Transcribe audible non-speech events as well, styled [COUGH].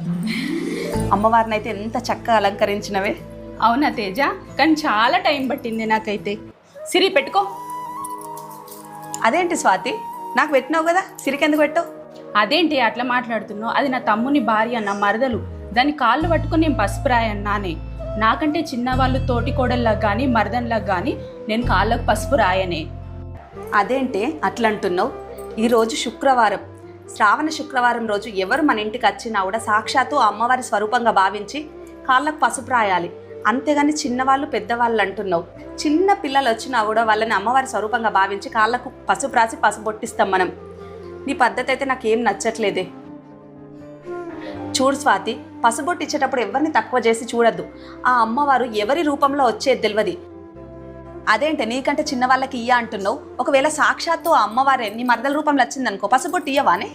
[LAUGHS] అమ్మవారిని అయితే ఎంత చక్కగా అలంకరించినవే. అవునా తేజ? కానీ చాలా టైం పట్టింది నాకైతే. సిరి పెట్టుకో. అదేంటి స్వాతి? నాకు పెట్టినావు కదా సిరికెందుకు పెట్టావు? అదేంటి అట్లా మాట్లాడుతున్నావు? అది నా తమ్ముని భార్య నా మరదలు. దాని కాళ్ళు పట్టుకొని నేను పసుపు రాయన్నానే. నాకంటే చిన్నవాళ్ళు తోటి కోడల్లా కానీ మరదన్లా కానీ నేను కాళ్ళకు పసుపు రాయనే. అదేంటే అట్లా అంటున్నావు ఈరోజు శుక్రవారం. శ్రావణ శుక్రవారం రోజు ఎవరు మన ఇంటికి వచ్చినా కూడా సాక్షాత్తు అమ్మవారి స్వరూపంగా భావించి కాళ్ళకు పసుపు రాయాలి. అంతేగాని చిన్నవాళ్ళు పెద్దవాళ్ళు అంటున్నావు. చిన్న పిల్లలు వచ్చినా కూడా వాళ్ళని అమ్మవారి స్వరూపంగా భావించి కాళ్ళకు పసుపు రాసి పసుపొట్టిస్తాం మనం. నీ పద్ధతి అయితే నాకేం నచ్చట్లేదే. చూడు స్వాతి పసుబొట్టు ఇచ్చేటప్పుడు ఎవరిని తక్కువ చేసి చూడద్దు. ఆ అమ్మవారు ఎవరి రూపంలో వచ్చేది తెలియదు అదేంటి నీకంటే చిన్న వాళ్ళకి ఇయ్య అంటున్నావు? ఒకవేళ సాక్షాత్తు ఆ అమ్మవారే నీ మరదల రూపంలో వచ్చిందనుకో పసుపు ఇయ్యవానే?